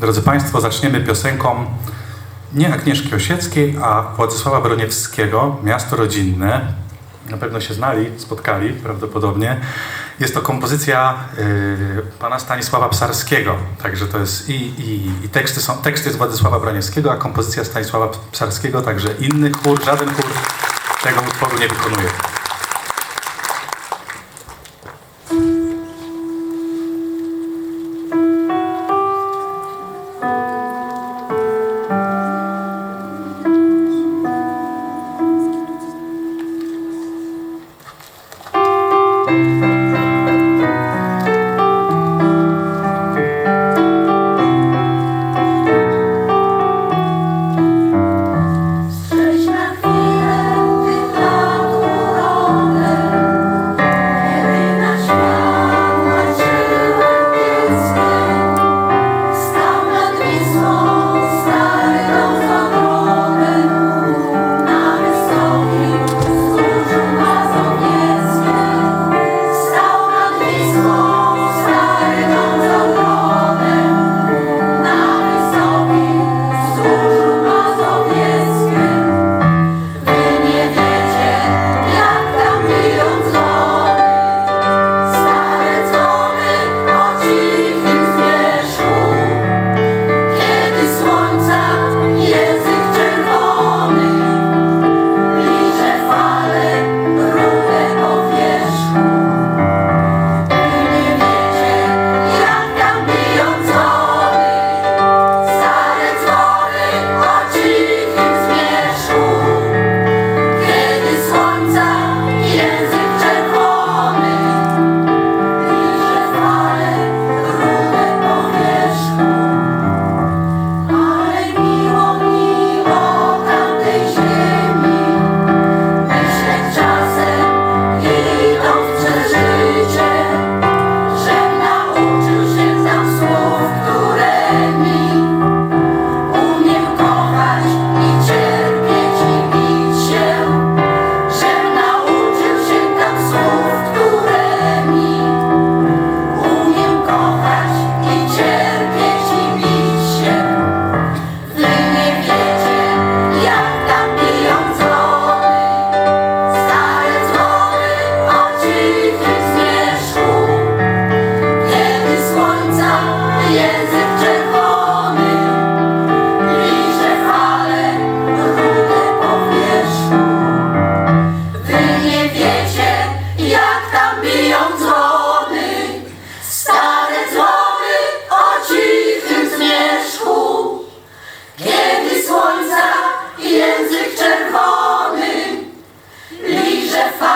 Drodzy Państwo, zaczniemy piosenką nie Agnieszki Osieckiej, a Władysława Broniewskiego, Miasto Rodzinne. Na pewno się znali, spotkali prawdopodobnie. Jest to kompozycja yy, pana Stanisława Psarskiego, także to jest i, i, i teksty są, tekst jest Władysława Broniewskiego, a kompozycja Stanisława Psarskiego, także inny chór, żaden chór tego utworu nie wykonuje. Krzyża